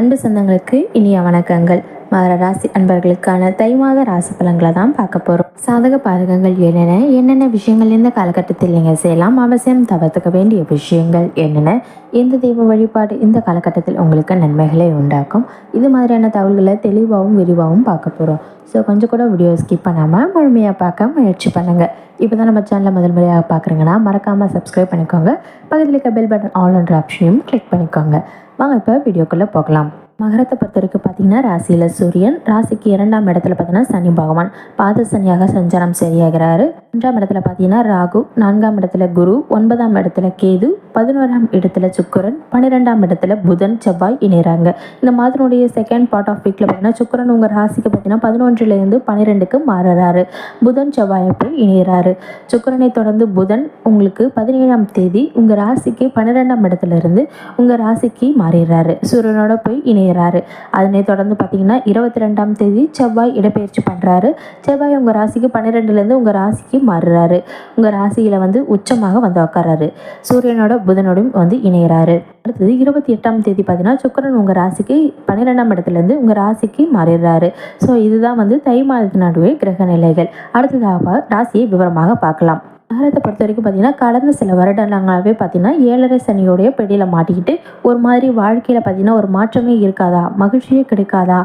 அன்பு சொந்தங்களுக்கு இனிய வணக்கங்கள். மகர ராசி அன்பர்களுக்கான தை மாத ராசி பலன்களை தான் பார்க்க போகிறோம் சாதக பாதகங்கள் என்னென்ன என்னென்ன விஷயங்கள் இந்த காலகட்டத்தில் நீங்கள் செய்யலாம்? அவசியம் தவிர்த்துக்க வேண்டிய விஷயங்கள் என்னென்ன? எந்த தெய்வ வழிபாடு இந்த காலகட்டத்தில் உங்களுக்கு நன்மைகளை உண்டாக்கும்? இது மாதிரியான தகவல்களை தெளிவாகவும் விரிவாகவும் பார்க்க போகிறோம் ஸோ கொஞ்சம் கூட வீடியோ ஸ்கிப் பண்ணாமல் முழுமையாக பார்க்க முயற்சி பண்ணுங்கள் இப்போ தான் நம்ம சேனலை முதல் முறையாக பார்க்குறீங்கன்னா மறக்காமல் சப்ஸ்கிரைப் பண்ணிக்கோங்க. பக்கத்தில் இருக்க பெல் பட்டன் ஆல்ன்ற ஆப்ஷனையும் கிளிக் பண்ணிக்கோங்க. வாங்க இப்போ வீடியோக்குள்ளே போகலாம். மகரத்தை பொறுத்த வரைக்கும் பார்த்தீங்கன்னா ராசியில் சூரியன் ராசிக்கு இரண்டாம் இடத்துல பார்த்தீங்கன்னா சனி பகவான். பாத சனியாக சஞ்சாரம் சரியாகிறாரு. மூன்றாம் இடத்துல பார்த்தீங்கன்னா ராகு நான்காம் இடத்துல குரு ஒன்பதாம் இடத்துல கேது பதினோராம் இடத்துல சுக்கரன் பன்னிரெண்டாம் இடத்துல புதன் செவ்வாய் இணைகிறாங்க இந்த மாதனுடைய செகண்ட் பார்ட் ஆஃப் வீக்கில் பார்த்தீங்கன்னா சுக்கரன் உங்கள் ராசிக்கு பார்த்தீங்கன்னா பதினொன்றுலேருந்து பன்னிரெண்டுக்கு மாறுறாரு. புதன் செவ்வாயை போய் இணைகிறாரு சுக்கரனை தொடர்ந்து புதன் உங்களுக்கு பதினேழாம் தேதி உங்கள் ராசிக்கு பன்னிரெண்டாம் இடத்துல இருந்து உங்கள் ராசிக்கு மாறிடுறாரு. சூரியனோட போய் இணைகிறாரு அதனை தொடர்ந்து பார்த்தீங்கன்னா இருபத்தி ரெண்டாம் தேதி செவ்வாய் இடப்பெயர்ச்சி பண்ணுறாரு செவ்வாய் உங்கள் ராசிக்கு பன்னிரெண்டுலேருந்து உங்கள் ராசிக்கு மாறுறாரு. உங்கள் ராசியில் வந்து உச்சமாக வந்து உட்காராரு சூரியனோட புதனோடும் வந்து இணையிறாரு. அடுத்தது இருபத்தி எட்டாம் தேதி பார்த்தீங்கன்னா சுக்கரன் உங்கள் ராசிக்கு பன்னிரெண்டாம் இடத்துலேருந்து உங்கள் ராசிக்கு மாறிடுறாரு. ஸோ இதுதான் வந்து தை மாதத்து நடுவே கிரக நிலைகள் அடுத்ததாக ராசியை விவரமாக பார்க்கலாம். நகரத்தை பொறுத்த வரைக்கும் பார்த்தீங்கன்னா கடந்த சில வருடங்களாகவே பார்த்தீங்கன்னா ஏழரை சனியோடைய பெடியில் மாட்டிக்கிட்டு ஒரு மாதிரி வாழ்க்கையில் பார்த்தீங்கன்னா ஒரு மாற்றமே இருக்காதா? மகிழ்ச்சியே கிடைக்காதா?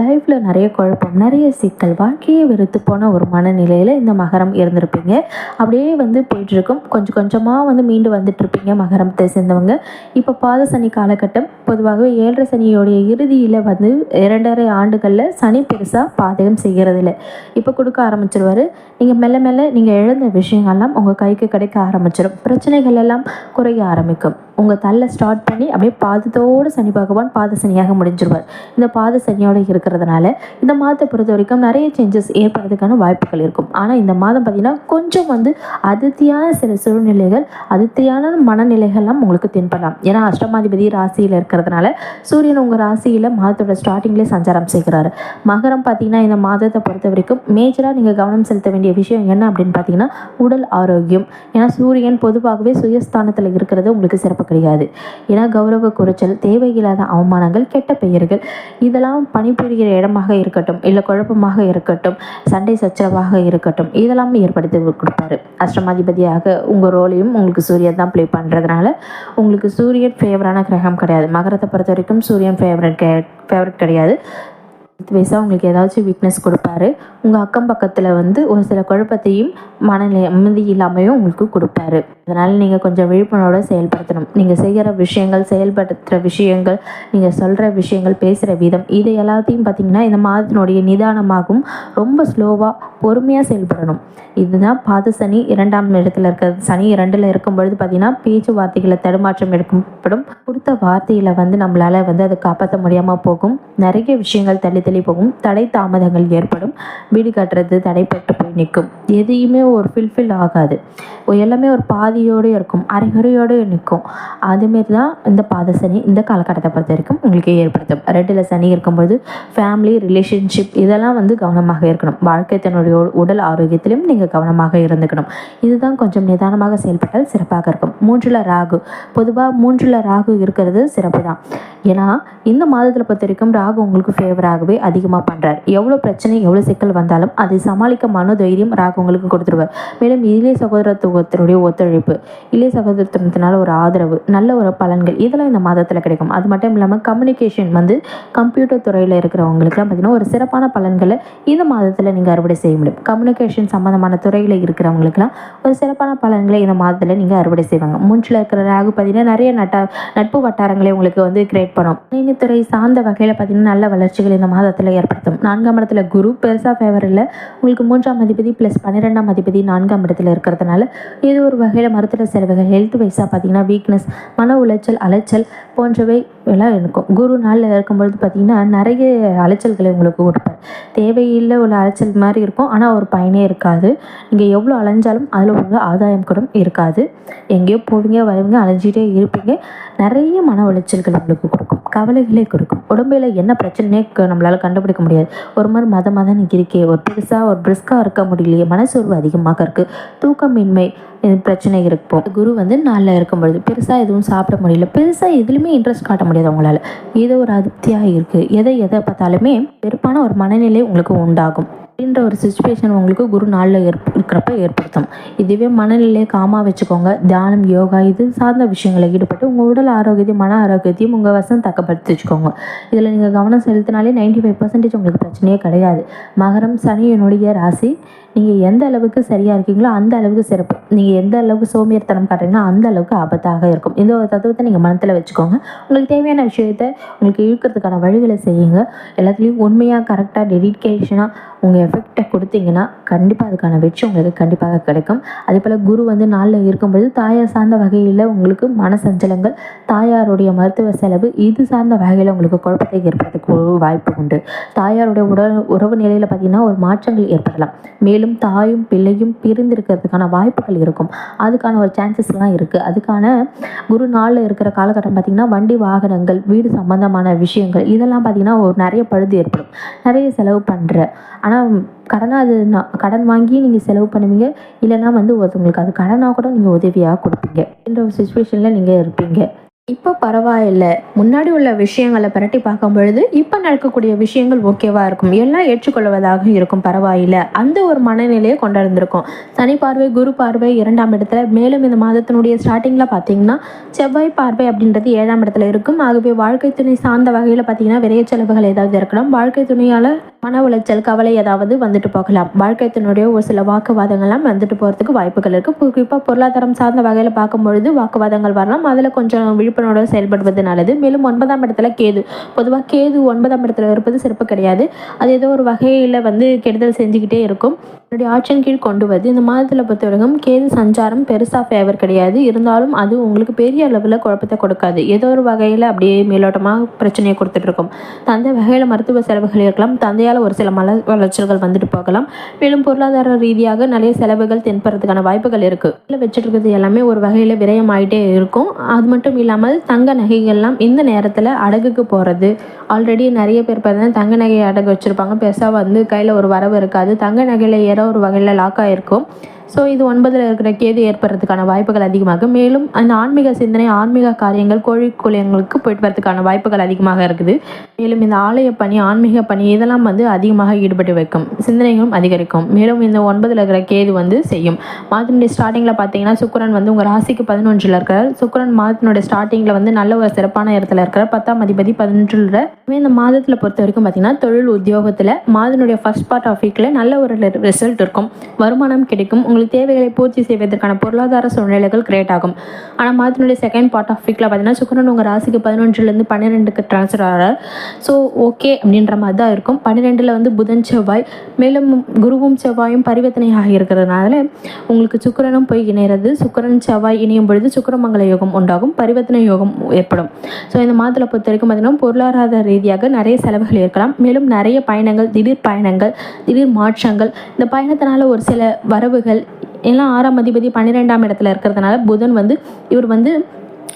லைஃப்பில் நிறைய குழப்பம் நிறைய சிக்கல் வாழ்க்கையே வெறுத்து போன ஒரு மனநிலையில் இந்த மகரம் இருந்திருப்பீங்க. அப்படியே வந்து போயிட்டுருக்கும். கொஞ்சம் கொஞ்சமாக வந்து மீண்டு வந்துட்டுருப்பீங்க மகரத்தை சேர்ந்தவங்க. இப்போ பாத சனி காலகட்டம் பொதுவாகவே ஏழரை சனியோடைய இறுதியில் வந்து இரண்டரை ஆண்டுகளில் சனி பெருசாக பாதகம் செய்கிறதில்ல இப்போ கொடுக்க ஆரம்பிச்சிருவாரு. நீங்கள் மெல்ல மெல்ல நீங்கள் இழந்த விஷயங்கள்லாம் உங்கள் கைக்கு கிடைக்க ஆரம்பிச்சிடும். பிரச்சனைகள் எல்லாம் குறைய ஆரம்பிக்கும். உங்கள் தள்ள ஸ்டார்ட் பண்ணி அப்படியே பாதத்தோடு சனி பகவான் பாத சனியாக முடிஞ்சிருவார். இந்த பாத சனியோடு இருக்கிறதுனால இந்த மாதத்தை பொறுத்த வரைக்கும் நிறைய சேஞ்சஸ் ஏற்படுறதுக்கான வாய்ப்புகள் இருக்கும். ஆனால் இந்த மாதம் பார்த்திங்கன்னா கொஞ்சம் வந்து அதிர்த்தியான சில சூழ்நிலைகள் அதிர்த்தியான மனநிலைகள்லாம் உங்களுக்கு தென்படலாம் ஏன்னா அஷ்டமாதிபதி ராசியில் இருக்கிறதுனால சூரியன் உங்கள் ராசியில் மாதத்தோட ஸ்டார்டிங்லேயே சஞ்சாரம் செய்கிறாரு. மகரம் பார்த்திங்கன்னா இந்த மாதத்தை பொறுத்த வரைக்கும் மேஜராக நீங்கள் கவனம் செலுத்த வேண்டிய விஷயம் என்ன அப்படின்னு பார்த்தீங்கன்னா உடல் ஆரோக்கியம். ஏன்னா சூரியன் பொதுவாகவே சுயஸ்தானத்தில் இருக்கிறது உங்களுக்கு சிறப்பு கிடையாது. ஏன்னா கௌரவ குறைச்சல் தேவையில்லாத அவமானங்கள் கெட்ட பெயர்கள் இதெல்லாம் பணிபுரிகிற இடமாக இருக்கட்டும் இல்லை குழப்பமாக இருக்கட்டும் சண்டை சச்சரவாக இருக்கட்டும் இதெல்லாம் ஏற்படுத்தி கொடுப்பாரு. அஷ்டமாதிபதியாக உங்கள் ரோலையும் உங்களுக்கு சூரியன் தான் ப்ளே பண்ணுறதுனால உங்களுக்கு சூரியன் ஃபேவரான கிரகம் கிடையாது. மகரத்தை பொறுத்த வரைக்கும் சூரியன் ஃபேவரட் கே ஃபேவரட் கிடையாது. வயசாக உங்களுக்கு ஏதாச்சும் வீக்னஸ் கொடுப்பாரு உங்கள் அக்கம் பக்கத்தில் வந்து ஒரு சில குழப்பத்தையும் மனநிலை அமைதி இல்லாமையும் உங்களுக்கு கொடுப்பாரு. அதனால் நீங்கள் கொஞ்சம் விழிப்புணர்வோடு செயல்படுத்தணும். நீங்கள் செய்கிற விஷயங்கள் செயல்படுத்துகிற விஷயங்கள் நீங்கள் சொல்கிற விஷயங்கள் பேசுகிற விதம் இது எல்லாத்தையும் பார்த்தீங்கன்னா இந்த மாதத்தினுடைய நிதானமாகவும் ரொம்ப ஸ்லோவாக பொறுமையாக செயல்படணும். இதுதான் பாத சனி இரண்டாம் இடத்துல இருக்கிறது. சனி இரண்டில் இருக்கும் பொழுது பேச்சு பேச்சுவார்த்தைகளை தடுமாற்றம் எடுக்கப்படும். கொடுத்த வார்த்தையில் வந்து நம்மளால் வந்து அதை காப்பாற்ற முடியாமல் போகும். நிறைய விஷயங்கள் தள்ளி தள்ளி போகும் தடை தாமதங்கள் ஏற்படும். வீடு கட்டுறது தடைப்பட்டு போய் நிற்கும். எதையுமே ஒரு ஃபில்ஃபில் ஆகாது. எல்லாமே ஒரு பாதியோடு இருக்கும். அரைகுறையோடு நிற்கும். அதுமாரி தான் இந்த பாத சனி இந்த காலகட்டத்தை பொறுத்த வரைக்கும் உங்களுக்கு ஏற்படுத்தும். ரெட்டில் சனி இருக்கும்போது ஃபேமிலி ரிலேஷன்ஷிப் இதெல்லாம் வந்து கவனமாக இருக்கணும். வாழ்க்கை தன்னுடைய உடல் ஆரோக்கியத்திலும் நீங்கள் கவனமாக இருந்துக்கணும். இதுதான் கொஞ்சம் நிதானமாக செயல்பட்டால் சிறப்பாக இருக்கும். மூன்றில் ராகு. பொதுவாக மூன்றில் ராகு இருக்கிறது சிறப்பு தான் ஏன்னா இந்த மாதத்தில் பொறுத்த வரைக்கும் ராகு உங்களுக்கு ஃபேவராகவே அதிகமாக பண்ணுறார் எவ்வளோ பிரச்சனை எவ்வளோ சிக்கல் வந்தாலும் அதை சமாளிக்க மனோ தைரியம் ராகு உங்களுக்கு கொடுத்துருவார். மேலும் இளைய சகோதரத்துவத்தினுடைய ஒத்துழைப்பு இளைய சகோதரத்துவத்தினால ஒரு ஆதரவு நல்ல ஒரு பலன்கள் இதெல்லாம் இந்த மாதத்தில் கிடைக்கும். அது மட்டும் இல்லாமல் கம்யூனிகேஷன் வந்து கம்ப்யூட்டர் துறையில் இருக்கிறவங்களுக்குலாம் பார்த்தீங்கன்னா ஒரு சிறப்பான பலன்களை இந்த மாதத்தில் நீங்கள் அறுவடை செய்ய முடியும். கம்யூனிகேஷன் சம்மந்தமான துறையில் இருக்கிறவங்களுக்குலாம் ஒரு சிறப்பான பலன்களை இந்த மாதத்தில் நீங்கள் அறுவடை செய்வாங்க. மூன்றில் இருக்கிற ராகு பார்த்தீங்கன்னா நிறைய நட்ட நட்பு வட்டாரங்களை உங்களுக்கு வந்து கிரியேட் பண்ணும். துறை சார்ந்த வகையில் பார்த்தீங்கன்னா நல்ல வளர்ச்சிகள் இந்த மாதம் மாதத்தில் ஏற்படுத்தும். நான்காம் இடத்துல குரு பெருசாக ஃபேவர் இல்லை. உங்களுக்கு மூன்றாம் அதிபதி ப்ளஸ் பன்னிரெண்டாம் அதிபதி நான்காம் இடத்துல இருக்கிறதுனால இது ஒரு வகையில் மருத்துவ செலவுகள் ஹெல்த் வைஸாக பார்த்தீங்கன்னா வீக்னஸ் மன உளைச்சல் அலைச்சல் போன்றவை எல்லாம் இருக்கும். குரு நாளில் இருக்கும்பொழுது பார்த்தீங்கன்னா நிறைய அலைச்சல்களை உங்களுக்கு கொடுப்பார். தேவையில்லை உள்ள அலைச்சல் மாதிரி இருக்கும். ஆனால் ஒரு பயனே இருக்காது. நீங்கள் எவ்வளோ அலைஞ்சாலும் அதில் ஒரு ஆதாயம் கூட இருக்காது. எங்கேயோ போவீங்க வருவீங்க அலைஞ்சிட்டே இருப்பீங்க. நிறைய மன உளைச்சல்கள் உங்களுக்கு கொடுக்கும். கவலைகளே கொடுக்கும். உடம்புல என்ன பிரச்சனையே நம்மளால் கண்டுபிடிக்க முடியாது. ஒரு மாதிரி மத மதம் இருக்கே ஒரு பெருசாக ஒரு பிரிஸ்காக இருக்க முடியலையே மனசோர்வு அதிகமாக இருக்குது தூக்கமின்மை இது பிரச்சனை இருக்கும் குரு வந்து நாளில் இருக்கும் பொழுது பெருசாக எதுவும் சாப்பிட முடியல. பெருசாக எதுலையுமே இன்ட்ரெஸ்ட் காட்ட முடியாது அவங்களால. ஏதோ ஒரு அதிருப்தியாக இருக்குது எதை எதை பார்த்தாலுமே வெறுப்பான ஒரு மனநிலை உங்களுக்கு உண்டாகும். அப்படின்ற ஒரு சுச்சுவேஷன் உங்களுக்கு குரு நாளில் ஏற்ப இருக்கிறப்ப ஏற்படுத்தும் இதுவே மனநிலையை காமாக வச்சுக்கோங்க. தியானம் யோகா இது சார்ந்த விஷயங்களை ஈடுபட்டு உங்கள் உடல் ஆரோக்கியத்தையும் மன ஆரோக்கியத்தையும் உங்கள் வசம் தக்கப்படுத்தி வச்சுக்கோங்க. இதில் நீங்கள் கவனம் செலுத்தினாலே நைன்டி ஃபைவ் பர்சன்டேஜ் உங்களுக்கு பிரச்சனையே கிடையாது. மகரம் சனியனுடைய ராசி நீங்கள் எந்த அளவுக்கு சரியாக இருக்கீங்களோ அந்த அளவுக்கு சிறப்பு. நீங்கள் எந்த அளவுக்கு சோம்பேறித்தனம் காட்டுறீங்களோ அந்த அளவுக்கு ஆபத்தாக இருக்கும். இந்த ஒரு தத்துவத்தை நீங்கள் மனத்தில் வச்சுக்கோங்க. உங்களுக்கு தேவையான விஷயத்தை உங்களுக்கு இழுக்கிறதுக்கான வழிகளை செய்யுங்க. எல்லாத்துலேயும் உண்மையாக கரெக்டாக டெடிக்கேஷனாக உங்கள் எஃபெக்டை கொடுத்தீங்கன்னா கண்டிப்பாக அதுக்கான வெற்றி உங்களுக்கு கண்டிப்பாக கிடைக்கும். அதே போல் குரு வந்து நாளில் இருக்கும்பொழுது தாயார் சார்ந்த வகையில் உங்களுக்கு மனசஞ்சலங்கள் தாயாருடைய மருத்துவ செலவு இது சார்ந்த வகையில் உங்களுக்கு குழப்பத்தை ஏற்படுறதுக்கு வாய்ப்பு உண்டு. தாயாருடைய உடல் உறவு நிலையில் பார்த்தீங்கன்னா ஒரு மாற்றங்கள் ஏற்படலாம். மேலும் தாயும் பிள்ளையும் பிரிந்திருக்கிறதுக்கான வாய்ப்புகள் இருக்கும். அதுக்கான ஒரு சான்சஸ்லாம் இருக்குது அதுக்கான குரு நாளில் இருக்கிற காலகட்டம் பார்த்திங்கன்னா வண்டி வாகனங்கள் வீடு சம்பந்தமான விஷயங்கள் இதெல்லாம் பார்த்திங்கன்னா ஒரு நிறைய பழுது ஏற்படும். நிறைய செலவு பண்ணுற ஆனால் கடனாக அது நான் கடன் வாங்கி நீங்கள் செலவு பண்ணுவீங்க. இல்லைன்னா வந்து ஒருத்தவங்களுக்கு அது கடனாக கூட நீங்கள் உதவியாக கொடுப்பீங்க. என்ற ஒரு சுச்சுவேஷனில் நீங்கள் இருப்பீங்க. இப்போ பரவாயில்ல. முன்னாடி உள்ள விஷயங்களை பரட்டி பார்க்கும் பொழுது இப்போ நடக்கக்கூடிய விஷயங்கள் ஓகேவா இருக்கும். எல்லாம் ஏற்றுக்கொள்வதாக இருக்கும். பரவாயில்ல. அந்த ஒரு மனநிலையை கொண்டிருந்திருக்கும். சனி பார்வை குரு பார்வை இரண்டாம் இடத்துல மேலும் இந்த மாதத்தினுடைய ஸ்டார்டிங்கில் பார்த்தீங்கன்னா செவ்வாய் பார்வை அப்படின்றது ஏழாம் இடத்துல இருக்கும். ஆகவே வாழ்க்கை துணை சார்ந்த வகையில் பார்த்தீங்கன்னா விரைய செலவுகள் ஏதாவது இருக்கலாம். வாழ்க்கை துணையால் மன உளைச்சல் கவலை ஏதாவது வந்துட்டு போகலாம். வாழ்க்கைத்தினுடைய ஒரு சில வாக்குவாதங்கள்லாம் வந்துட்டு போகிறதுக்கு வாய்ப்புகள் இருக்குது குறிப்பாக பொருளாதாரம் சார்ந்த வகையில் பார்க்கும் பொழுது வாக்குவாதங்கள் வரலாம். அதில் கொஞ்சம் விழிப்புணர்வு செயல்படுவது நல்லது. மேலும் ஒன்பதாம் இடத்துல கேது. பொதுவாக கேது ஒன்பதாம் இடத்துல இருப்பது சிறப்பு கிடையாது. அது ஏதோ ஒரு வகையில் வந்து கெடுதல் செஞ்சுக்கிட்டே இருக்கும். என்னுடைய ஆட்சியின் கீழ் கொண்டு வருது இந்த மாதத்தில் பொறுத்த வரைக்கும் கேது சஞ்சாரம் பெருசாக ஃபேவர் கிடையாது. இருந்தாலும் அது உங்களுக்கு பெரிய அளவில் குழப்பத்தை கொடுக்காது. ஏதோ ஒரு வகையில் அப்படியே மேலோட்டமாக பிரச்சனையை கொடுத்துட்ருக்கும் தந்தை வகையில் மருத்துவ செலவுகள் இருக்கலாம். தந்தையால் ஒரு சில மல வளர்ச்சிகள் வந்துட்டு போகலாம் மேலும் பொருளாதார ரீதியாக நிறைய செலவுகள் தென்படுறதுக்கான வாய்ப்புகள் இருக்குது இல்லை வச்சுட்டு இருக்கிறது எல்லாமே ஒரு வகையில் விரயமாயிட்டே இருக்கும். அது மட்டும் இல்லாமல் தங்க நகைகள்லாம் இந்த நேரத்தில் அடகுக்கு போகிறது ஆல்ரெடி நிறைய பேர் பார்த்தீங்கன்னா தங்க நகையை அடகு வச்சுருப்பாங்க. பெருசாக வந்து கையில் ஒரு வரவு இருக்காது. தங்க நகையில் ஏதோ ஒரு வகையில் லாக் ஆகிருக்கும் ஸோ இது ஒன்பதில் இருக்கிற கேது ஏற்படுறதுக்கான வாய்ப்புகள் அதிகமாக மேலும் அந்த ஆன்மீக சிந்தனை ஆன்மீக காரியங்கள் கோழி குளியங்களுக்கு போயிட்டு வரதுக்கான வாய்ப்புகள் அதிகமாக இருக்குது. மேலும் இந்த ஆலய பணி ஆன்மீக பணி இதெல்லாம் வந்து அதிகமாக ஈடுபட்டு வைக்கும். சிந்தனைகளும் அதிகரிக்கும். மேலும் இந்த ஒன்பதில் இருக்கிற கேது வந்து செய்யும். மாதத்தினுடைய ஸ்டார்டிங்கில் பார்த்தீங்கன்னா சுக்கரன் வந்து உங்கள் ராசிக்கு பதினொன்றில் இருக்கிறார் சுக்கரன் மாதத்தினுடைய ஸ்டார்டிங்கில் வந்து நல்ல ஒரு சிறப்பான இடத்துல இருக்கிறார் பத்தாம் அதிபதி பதினொன்றில். இந்த மாதத்தில் பொறுத்த வரைக்கும் பார்த்தீங்கன்னா தொழில் உத்தியோகத்தில் மாதனுடைய ஃபர்ஸ்ட் பார்ட் ஆஃப் வீக்கில் நல்ல ஒரு ரிசல்ட் இருக்கும். வருமானம் கிடைக்கும். உங்களுக்கு தேவைகளை பூர்த்தி செய்வதற்கான பொருளாதார சூழ்நிலைகள் கிரியேட் ஆகும். ஆனால் மாதத்தினுடைய செகண்ட் பார்ட் ஆஃப் வீக்கில் பார்த்தீங்கன்னா சுக்கரன் உங்கள் ராசிக்கு பதினொன்றுலேருந்து பன்னிரெண்டுக்கு ட்ரான்ஸ்ஃபர் ஆகிறார் ஸோ ஓகே அப்படின்ற மாதிரி தான் இருக்கும். பன்னிரெண்டில் வந்து புதன் செவ்வாய். மேலும் குருவும் செவ்வாயும் பரிவர்த்தனையாக இருக்கிறதுனால உங்களுக்கு சுக்கிரனும் போய் இணைகிறது சுக்கிரன் செவ்வாய் இணையும் பொழுது சுக்கிரமங்கல யோகம் உண்டாகும். பரிவர்த்தனை யோகம் ஏற்படும். ஸோ இந்த மாதத்தில் பொறுத்த வரைக்கும் பார்த்தீங்கன்னா பொருளாதார ரீதியாக நிறைய செலவுகள் இருக்கலாம். மேலும் நிறைய பயணங்கள் திடீர் பயணங்கள் திடீர் மாற்றங்கள். இந்த பயணத்தினால ஒரு சில வரவுகள் எல்லாம் ஆறாம் அதிபதி பன்னிரெண்டாம் இடத்துல இருக்கிறதுனால புதன் வந்து இவர் வந்து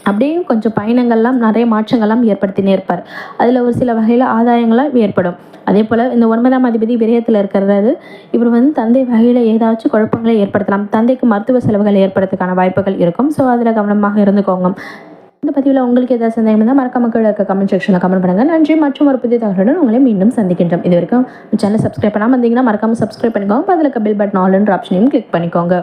அப்படியே கொஞ்சம் பயணங்கள்லாம் நிறைய மாற்றங்கள்லாம் ஏற்படுத்தினே இருப்பார். அதில் ஒரு சில வகையில் ஆதாயங்களாக ஏற்படும். அதே போல் இந்த ஒன்பதாம் அதிபதி விரயத்தில் இருக்கிறாரு. இவர் வந்து தந்தை வகையில் ஏதாச்சும் குழப்பங்களை ஏற்படுத்தலாம். தந்தைக்கு மருத்துவ செலவுகள் ஏற்படுறதுக்கான வாய்ப்புகள் இருக்கும். ஸோ அதில் கவனமாக இருந்துக்கோங்க. இந்த பதிவில் உங்களுக்கு ஏதாவது சந்தேகம் இருந்தால் மறக்காம கீழே இருக்க கமெண்ட் செக்ஷனில் கமெண்ட் பண்ணுங்கள் நன்றி. மற்றும் ஒரு புதிய தகவலுடன் உங்களை மீண்டும் சந்திக்கின்றோம். இது வரைக்கும் சேனல் சப்ஸ்கிரைப் பண்ணாமல் வந்தீங்கன்னா மறக்காமல் சப்ஸ்கிரைப் பண்ணிக்கோங்க. அதில் பில் பட்டன் ஆல்ன்ற ஆப்ஷனையும் கிளிக் பண்ணிக்கோங்க.